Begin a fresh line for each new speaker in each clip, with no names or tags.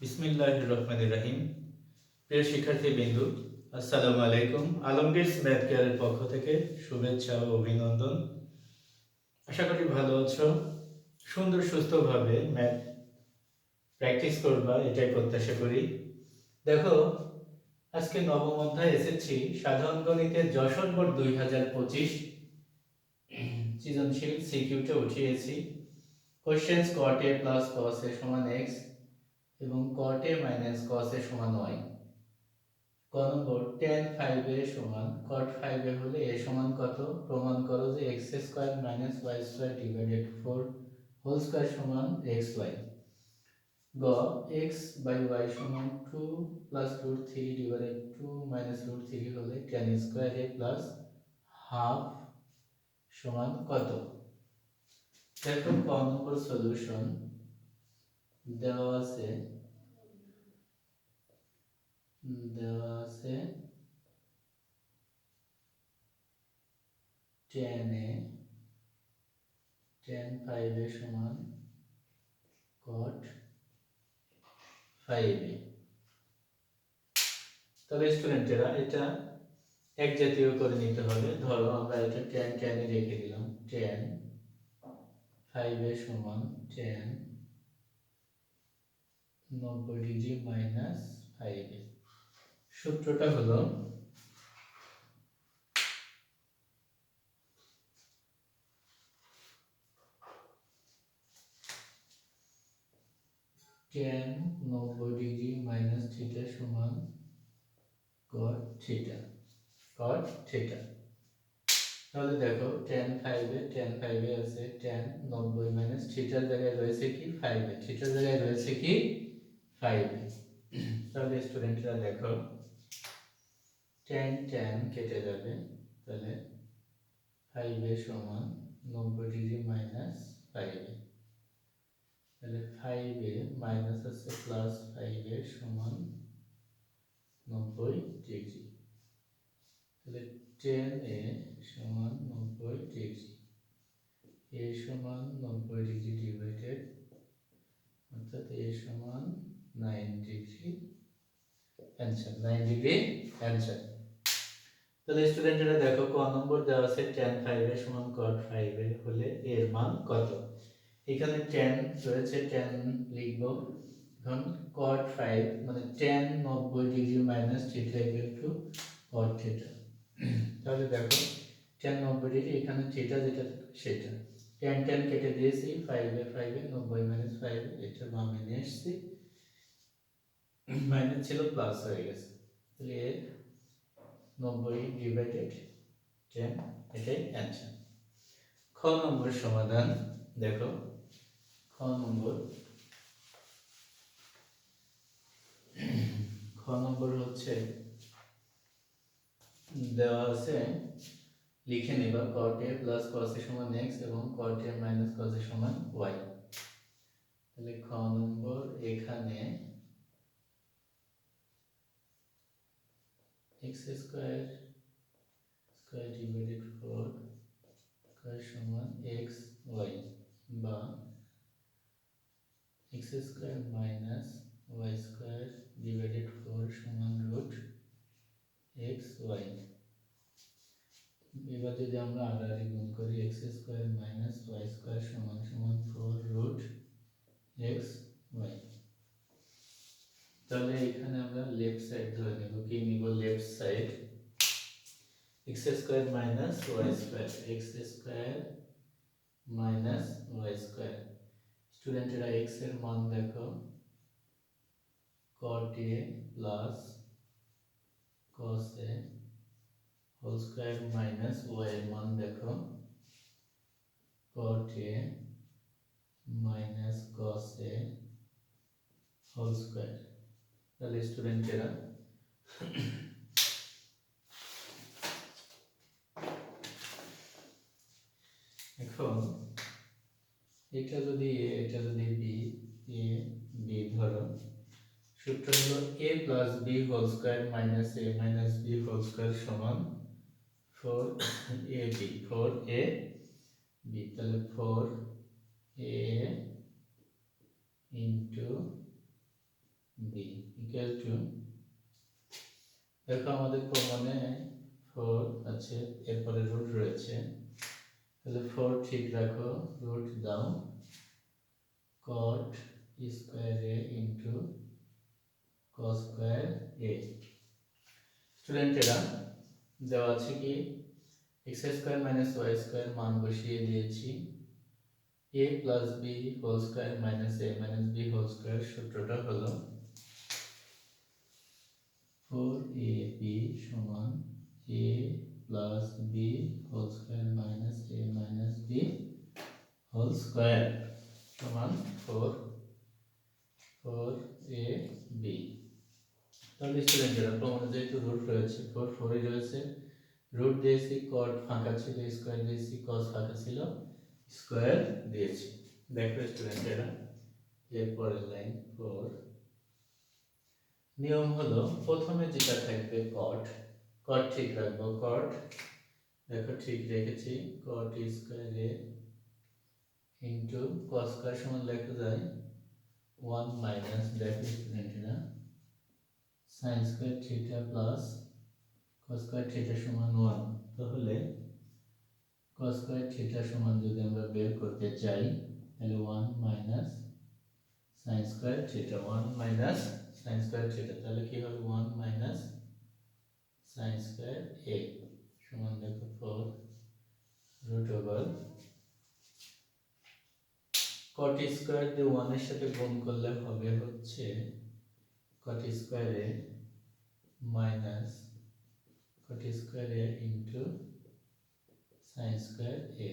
বিসমিল্লাহ রহমান রাহিম। প্রিয় শিক্ষার্থী বিন্দু, আসসালামু আলাইকুম। আলমগীর ম্যাথ কেয়ারের পক্ষ থেকে শুভেচ্ছা ও অভিনন্দন। আশা করি ভালো আছো। সুন্দর, সুস্থভাবে ম্যাথ প্র্যাকটিস করবা, এটাই প্রত্যাশা করি। দেখো, আজকে নবম অধ্যায় এসেছি সাধারণ গণিতের যশোর বোর্ড দুই হাজার পঁচিশ সৃজনশীল সিকিউতে উঠিয়েছি। কোশ্চেন্স এ প্লাস কস এ সমান এক্স এবং cot a minus cos a সমান y ক নম্বর, tan 5 a সমান, cot 5 a হলে a সমান কত? প্রমাণ করো যে x square minus y square divided 4 whole square সমান xy গ, x বাই y সমান 2 plus root 3 divided 2 minus root 3 হলে tan square a plus half সমান কত? দেখো ক নম্বর সলিউশন দেওয়া আছে দেওয়া আছে tan A tan five A সমান কট ফাইভ এ। তাহলে স্টুডেন্টেরা এটা এক জাতীয় করে নিতে হবে। ধরো আমরা এটা টেন টেনে রেখে দিলাম। টেন ফাইভ এ সমান টেন নব্বই ডিগ্রি মাইনাস ফাইভ সূত্রটা হলো টেন নব্বই ডিগ্রি মাইনাস থিটা সমান কট থিটা কট থিটা। তাহলে দেখো টেন ফাইভে টেন ফাইভে আছে টেন নব্বই মাইনাস থিটার জায়গায় রয়েছে কি ফাইভে থিটার জায়গায় রয়েছে কি ফাইভে তাহলে স্টুডেন্টরা দেখো টেন টেন কেটে যাবে, তাহলে ফাইভে সমান নব্বই ডিগ্রি মাইনাস ফাইভে তাহলে ফাইভে মাইনাস আছে প্লাস ফাইভে সমান নব্বই ডিগ্রি। তাহলে টেন এ সমান নব্বই ডিগ্রি। এ সমান নব্বই ডিগ্রি ডিভাইডেড অর্থাৎ এ সমান nine degree answer nine degree answer তাহলে স্টুডেন্টরা দেখো ক নম্বর দেওয়া আছে টেন ফাইভে সমান কট ফাইভে হলে এর মান কত? এখানে টেন রয়েছে টেন লিখব। এখন কট ফাইভ মানে টেন নব্বই degree minus theta equal to cot theta তাহলে দেখো টেন নব্বই ডিগ্রি এখানে থিটা যেটা, সেটা। টেন টেন কেটে দিয়েছি ফাইভে ফাইভে নব্বই মাইনাস ফাইভ এটা বামে নিয়ে এসছি। মাইনাস ছিল প্লাস হয়ে গেছে। তাহলে নব্বই ডিভাইডেড টেন এটাই অ্যান্সার খ নম্বর সমাধান, দেখো। খ নম্বর। খ নম্বর হচ্ছে, দেওয়া আছে, লিখে নেবা, cot প্লাস cos a সমান x এবং cot a মাইনাস cos সমান y তাহলে খ নম্বর এখানে x square square divided 4 square সমান x y বা x square minus y square divided 4 সমান রুট x y এবার যদি আমরা আড়াআড়ি গুণ করি, x square minus y square সমান সমান ফোর রুট এক্স ওয়াই। তাহলে এখানে আমরা লেফট সাইড ধরে নেব। কি নিব? Left side x square minus y square x square minus y square স্টুডেন্টেরা এক্সের মান দেখো। cot a plus cos a whole square minus y এর মান দেখো। cot a minus cos a whole square তাহলে স্টুডেন্টেরা এখন এটা যদি এ এটা যদি বি এ b ধরো, সূত্র হলো a plus b whole square minus a minus b whole square সমান four A B four A B তাহলে four A into equal to দেখো আমাদের প্রমাণে ফোর আছে, এরপরে রুট রয়েছে। তাহলে ফোর ঠিক রাখো রুট দাও cot square A into cos square A স্টুডেন্টেরা দেওয়া আছে কি? X square minus y square মান বসিয়ে দিয়েছি। A plus B whole square minus A minus B whole square সূত্রটা হলো ফোর এ বি সমান A plus B whole square minus A minus B whole square সমান ফোর ফোর এ বি তাহলে স্টুডেন্টেরা প্রমাণে যেহেতু রুট রয়েছে ফোর ফোরই রয়েছে। রুট দিয়েছি কট ফাঁকা ছিল স্কোয়ার দিয়েছি কস ফাঁকা ছিল স্কোয়ার দিয়েছি। দেখো স্টুডেন্টেরা এরপরের লাইন ফোর নিয়ম হলো প্রথমে যেটা থাকবে কট কট ঠিক রাখব কট দেখো ঠিক রেখেছি cot square into cos square সমান লেখা যায় ওয়ান মাইনাস দেখো স্টুডেন্টেরা sine square theta plus cos square theta সমান ওয়ান তাহলে কস স্কোয়ার থিটা সমান যদি আমরা বের করতে চাই, তাহলে one minus sine square theta one minus sine square theta তাহলে কি হবে? One minus sine square A সমান দেখো four root over cot square দিয়ে ওয়ানের সাথে গুণ করলে হবে হচ্ছে কট স্কোয়ারে মাইনাস কট স্কোয়ারে ইন্টু সাইন স্কোয়ার এ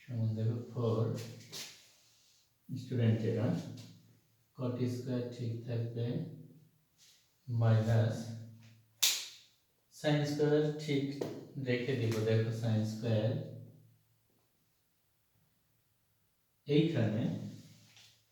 সমান দেখো ফোর স্টুডেন্টেরা কট স্কোয়ার ঠিক থাকবে মাইনাস সাইন স্কোয়ার ঠিক রেখে দিব, দেখো সাইন স্কোয়ার। এইখানে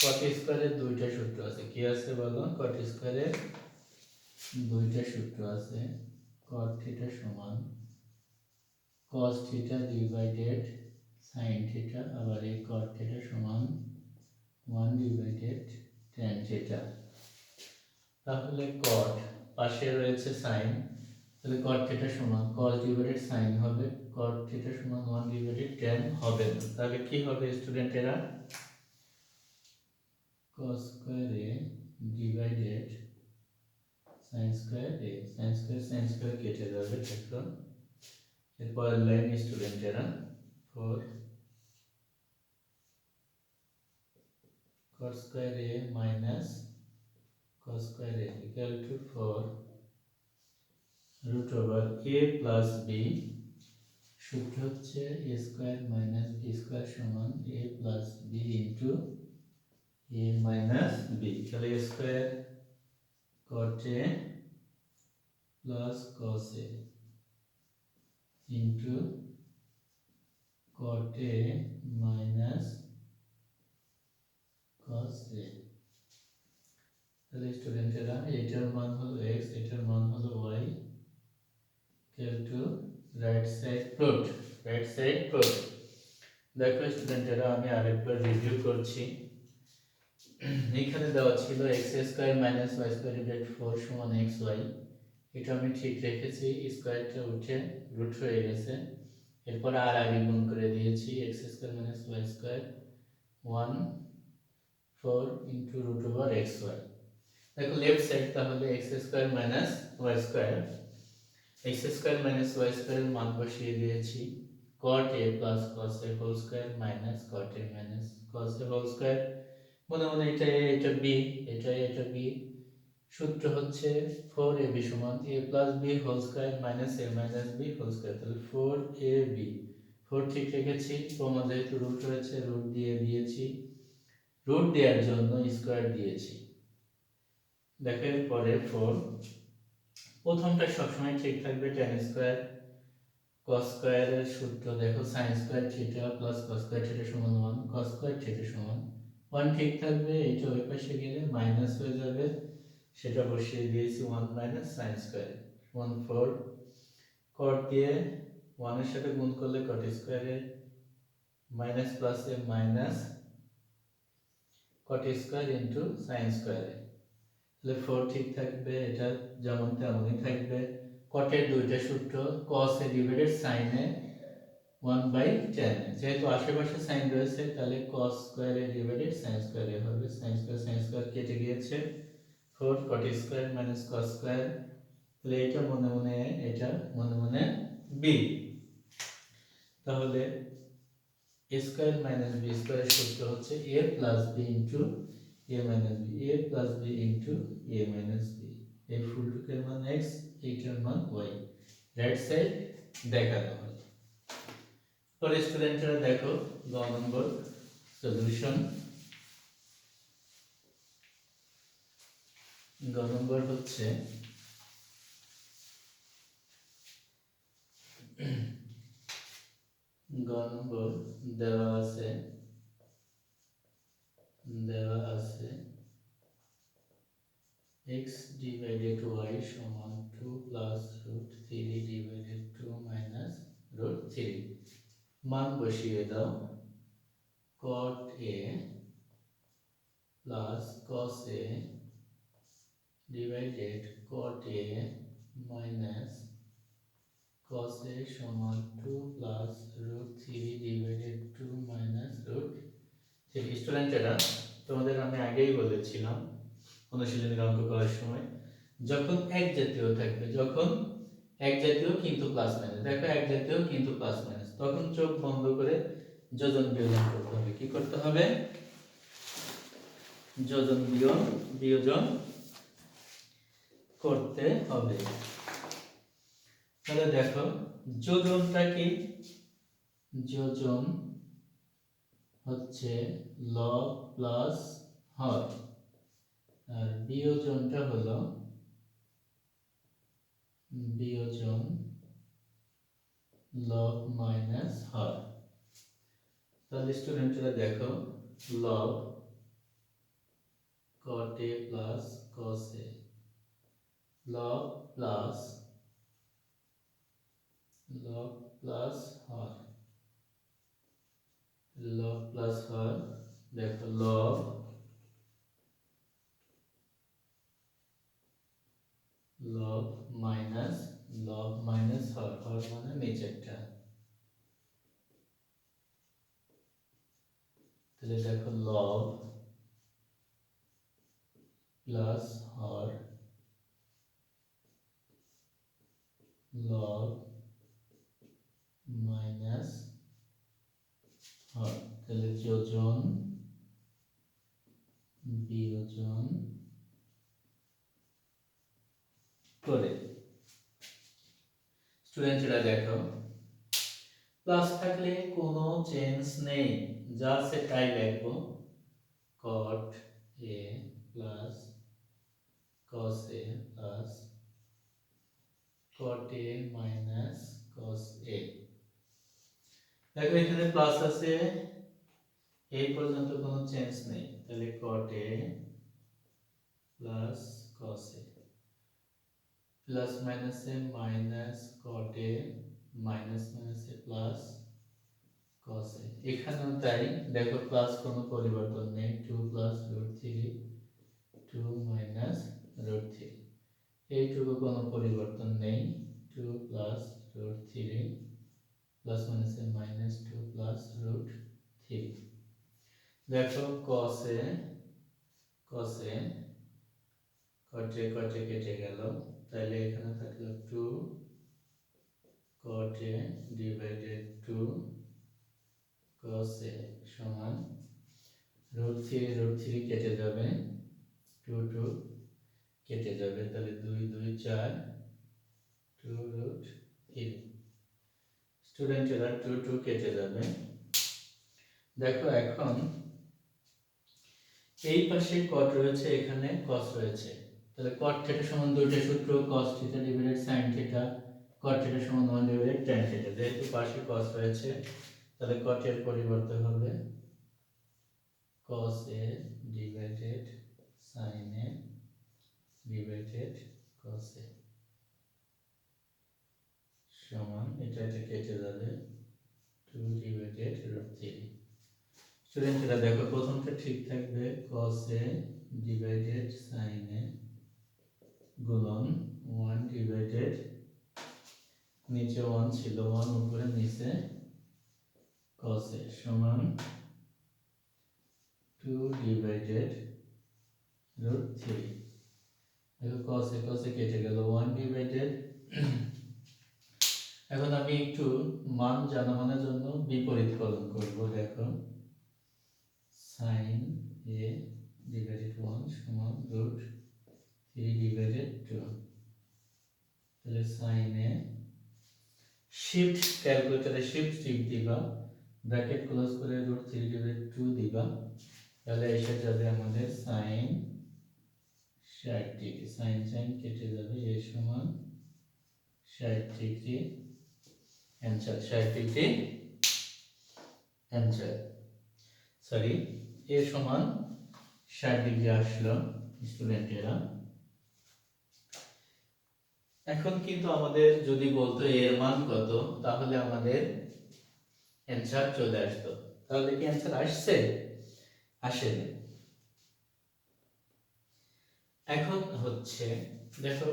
কট স্কোয়ারের দুইটা সূত্র আছে, কি আছে বলো? কট স্কোয়ারের দুইটা সূত্র আছে কট থিটা সমান cos theta divided sin theta আবার এই cot থিটা সমান 1 ডিভাইডেড tan থিটা তাহলে cot, পাশে রয়েছে sin, তাহলে cot থিটা সমান, cos ডিভাইডেড sin হবে, cot থিটা সমান 1 ডিভাইডেড tan হবে তাহলে কি হবে স্টুডেন্টেরা cos square a divided sin square a, sin square sin square কেটে যাবে, দেখো। এরপর line স্টুডেন্টেরা four cos square a minus cos square a equal to four root over a plus B সূত্র হচ্ছে a square minus B square সমান a plus B into a minus B তাহলে a square cot a plus cos a into a minus cos a. তাহলে স্টুডেন্টেরা এটার মান হলো x এটার মান হলো y equal to right side plot right side plot দেখো স্টুডেন্টেরা আমি আরেকবার রিভিউ করছি। এখানে দেওয়া ছিল x square minus y square divide four সমান এক্স ওয়াই এটা আমি ঠিক রেখেছি স্কোয়ারটা উঠে রুট হয়ে গেছে। এরপর আর আগে গুণ করে দিয়েছি x square minus y square one four into root over x y দেখো লেফট সাইড তাহলে x square minus y square x square minus y স্কোয়ারের মান বসিয়ে দিয়েছি। cot a plus cos a whole square minus cot a minus cos a whole square মনে মনে এটা a, এটা b, এটা a, এটা b সূত্র হচ্ছে ফোর এ বি সমান A plus B whole square minus A minus B whole square তাহলে ফোর এ বি ফোর ঠিক রেখেছি। প্রমাণ যেহেতু রুট রয়েছে রুট দিয়ে দিয়েছি। রুট দেওয়ার জন্য স্কোয়ার দিয়েছি। দেখো পরে ফোর প্রথমটা সবসময় ঠিক থাকবে টেন স্কোয়ার cos স্কয়ারের সূত্র। দেখো sin square theta plus cos square theta সমান 1 cos স্কয়ার থিটা সমান 1 ঠিক থাকবে। এটা ওই পাশে গেলে মাইনাস হয়ে যাবে। সেটা বসিয়ে দিয়েছি 1 মাইনাস sin স্কয়ার সমান 4 cot দিয়ে 1 এর সাথে গুণ করলে cot স্কয়ারে মাইনাস প্লাসে minus cot square into sin স্কয়ারে তাহলে ফোর ঠিক থাকবে, এটা যেমন তেমনই থাকবে। কটের দুইটা সূত্র cos A divided sine one by tan যেহেতু আশেপাশে সাইন রয়েছে, তাহলে cos square divided sine square হবে। সাইন স্কোয়ার সাইন স্কোয়ার কেটে গিয়েছে। Four cot square minus cos square তাহলে এটা মনে মনে এটা মনে মনে বি তাহলে এ স্কোয়ার মাইনাস বি স্কোয়ারের সূত্র হচ্ছে A plus B into A minus B A plus B into A minus B এই ফুলটুকের মান এক্স এইটার মান ওয়াই রাইট সাইড দেখানো হয় পরে স্টুডেন্টরা দেখো গ নম্বর সলিউশন গ নম্বর হচ্ছে গ নম্বর দেওয়া আছে দেওয়া আছে x divided y সমান 2 plus root 3 divided 2 minus root 3 মান বসিয়ে দাও cot a plus cos a divided cot a minus cos a সমান 2 plus root 3 divided 2 minus root 3 স্টুডেন্টেরা তোমাদের আমি আগেই বলেছিলাম অনুশীলনের অঙ্ক করার সময়, যখন এক জাতীয় থাকবে, যখন এক জাতীয় কিন্তু প্লাস মাইনাস দেখো এক জাতীয় কিন্তু প্লাস মাইনাস তখন চোখ বন্ধ করে যোজন বিয়োজন করতে হবে। কি করতে হবে? যোজন বিয়োজন বিয়োজন করতে হবে। তাহলে দেখো, যোজনটা কি? যোজন হচ্ছে লব প্লাস হর। আর বিয়োজনটা হলো বিয়োজন লব মাইনাস হর। তাহলে স্টুডেন্টরা দেখো লব a প্লাস a লব প্লাস লব প্লাস হর লব প্লাস হর দেখো লব লব মাইনাস লব মাইনাস হর হর মানে নিচেরটা তাহলে দেখো লব প্লাস হর লব মাইনাস হর তাহলে যোজন বিয়োজন করে স্টুডেন্টরা দেখো প্লাস থাকলে কোনো চেঞ্জ নেই যা আছে তাই লিখব cot a plus cos a plus cot a minus cos a দেখো, এখানে প্লাস আছে এই পর্যন্ত কোনো চেঞ্জ নেই। তাহলে cot a plus cos a plus মাইনাসে মাইনাস cot a মাইনাস মাইনাসে প্লাস cos a এখানেও তাই, দেখো প্লাস কোনো পরিবর্তন নেই two plus root three two minus root three এইটুকু কোনো পরিবর্তন নেই two plus root three plus মাইনাসে minus two plus root three দেখো, cos a কটে কটে কেটে গেল। তাহলে এখানে থাকল two a divided two a সমান রুট থ্রি রুট থ্রি কেটে যাবে। টু টু কেটে যাবে। তাহলে দুই দুই, চার টু রুট থ্রি স্টুডেন্টেরা টু টু কেটে যাবে। দেখো এখন এই পাশে কট রয়েছে, এখানে কস রয়েছে। তাহলে কট থিটা সমান দুইটা সূত্র cos theta divided sine theta cot theta সমান ওয়ান ডিভাইডেড ট্যান থিটা যেহেতু পাশে কস রয়েছে, তাহলে কটের পরিবর্তে হবে cos a divided sin a divided cos a সমান, এটা এটা কেটে যাবে। টু ডিভাইডেড রুট থ্রি স্টুডেন্টরা দেখো, প্রথমটা ঠিক থাকবে, cos a divided sin a গুণন ওয়ান ডিভাইডেড নিচে ওয়ান ছিল ওয়ান উপরে, নিচে cos a সমান টু ডিভাইডেড রুট থ্রি দেখো, cos a cos a কেটে গেল ওয়ান ডিভাইডেড এখন আমি একটু মান জানামানের জন্য বিপরীতকরণ করব। দেখো সাইন এ ডিভাইডেড ওয়ান সমান রুট থ্রি ডিভাইডেড টু তাহলে সাইন শিফট ক্যালকুলেটরে শিফট টিপ দিবা ব্র্যাকেট ক্লোজ করে রুট থ্রি ডিভাইড টু দিবা। তাহলে এসে যাবে আমাদের সাইন ষাট ডিগ্রি সাইন সাইন কেটে যাবে এ সমান ষাট ডিগ্রি অ্যান্সার ষাট ডিগ্রি অ্যান্সার সরি এ সমান ষাট ডিগ্রি আসলো স্টুডেন্টেরা। এখন কিন্তু আমাদের যদি বলতো এর মান কত, তাহলে আমাদের অ্যান্সার চলে আসতো। তাহলে কি অ্যান্সার আসছে? আসেনি। এখন হচ্ছে, দেখো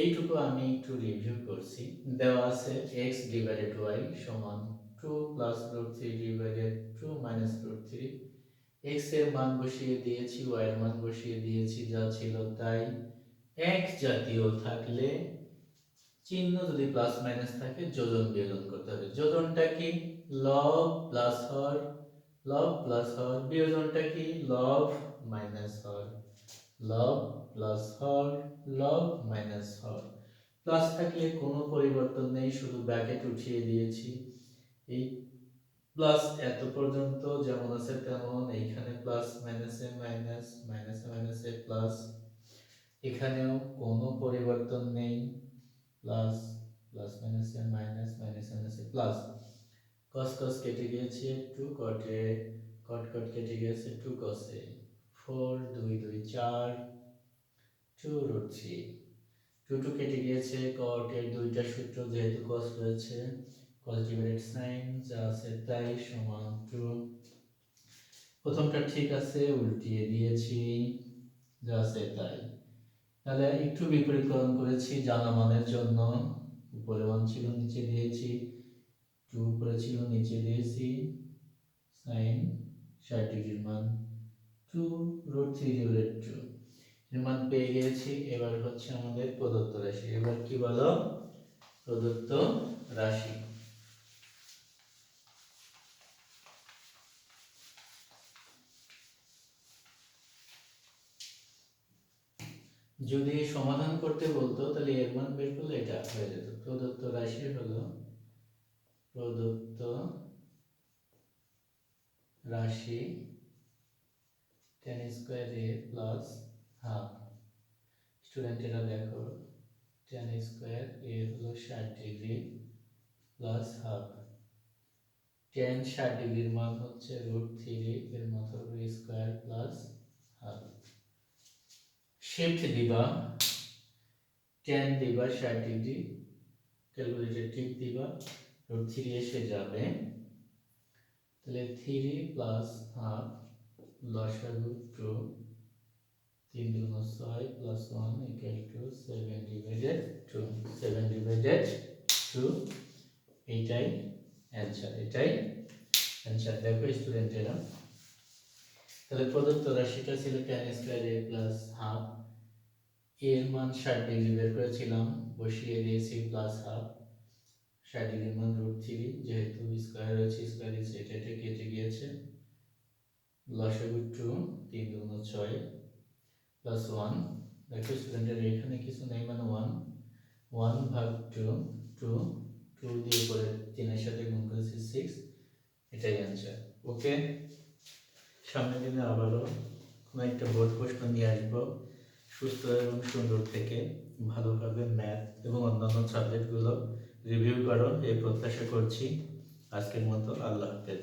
এইটুকু আমি একটু রিভিউ করছি। দেওয়া আছে এক্স ডিভাইডেড ওয়াই সমান two plus root three divided two minus root three এক্সের মান বসিয়ে দিয়েছি ওয়াই এর মান বসিয়ে দিয়েছি, যা ছিল তাই। এক জাতীয় থাকলে চিহ্ন যদি প্লাস মাইনাস থাকে, যোজন বিয়োজন করতে হবে। যোজনটা কি? লব প্লাস হর লব প্লাস হর। বিয়োজনটা কি? লব মাইনাস হর। লব প্লাস হর লব মাইনাস হর প্লাস থাকলে কোনো পরিবর্তন নেই, শুধু ব্র্যাকেট উঠিয়ে দিয়েছি। এই প্লাস এত পর্যন্ত যেমন আছে তেমন, এইখানে প্লাস মাইনাসে মাইনাস মাইনাসে মাইনাসে প্লাস এখানেও কোনো পরিবর্তন নেই। প্লাস প্লাস মাইনাসে মাইনাস মাইনাস মাইনাসে প্লাস কস কস কেটে গিয়েছে টু কটে কট কট কেটে গিয়েছে টু কসে ফোর দুই দুই, চার two root three. Two two কেটে গিয়েছে কটের দুইটা সূত্র যেহেতু কস রয়েছে কস ডিভাইডেড সাইন যা আছে তাই সমান টু প্রথমটা ঠিক আছে, উল্টিয়ে দিয়েছি, যা আছে তাই। তাহলে একটু বিপরীতকরণ করেছি, জানা মানের জন্য। উপরে ওয়ান ছিল, নিচে দিয়েছি। টু উপরে ছিল, নিচে দিয়েছি। সাইন ষাট ডিগ্রির মান। Two root three divided two. মান পেয়ে গিয়েছি, এবার হচ্ছে আমাদের প্রদত্ত রাশি। এবার কি বলো? প্রদত্ত রাশি। যদি সমাধান করতে বলতো, তাহলে এর মান বের করলে এটা হয়ে যেত। প্রদত্ত রাশি হলো প্রদত্ত রাশি tan square a plus half. স্টুডেন্টেরা দেখো টেন স্কোয়ার এ হলো ষাট ডিগ্রি প্লাস হাফ। টেন ষাট ডিগ্রির মান হচ্ছে রুট থ্রি এর উপরে স্কোয়ার প্লাস হাফ। শিফট দিবা, টেন দিবা ষাট ডিগ্রি, ক্যালকুলেটর ঠিক দিবা, রুট থ্রি এসে যাবে। তাহলে থ্রি প্লাস হাফ লসাগু টু তিন দুগুণ ছয় plus one equal to seven divided two seven divided two এইটাই অ্যান্সার এটাই অ্যান্সার দেখো স্টুডেন্টেরা তাহলে প্রদত্ত রাশিটা ছিল tan square a plus half এর মান ষাট ডিগ্রি বের করেছিলাম, বসিয়ে দিয়েছি প্লাস হাফ ষাট ডিগ্রির মান রুট থ্রি যেহেতু স্কোয়ার রয়েছে স্কোয়ার এটা কেটে গিয়েছে। লসাগু টু তিন দুগুণ ছয় প্লাস ওয়ান দেখো স্টুডেন্টের এখানে কিছু নেই মানে ওয়ান ওয়ান ভাগ টু টু টু দিয়ে পরে তিনের সাথে গুণ করেছি সিক্স এটাই অ্যান্সার ওকে সামনের দিনে আবারও কোনো একটা বোর্ড প্রশ্ন নিয়ে আসব, সুস্থ এবং সুন্দর থেকে ভালোভাবে ম্যাথ এবং অন্যান্য সাবজেক্টগুলো রিভিউ করো, এই প্রত্যাশা করছি, আজকের মতো আল্লাহ হাফেজ।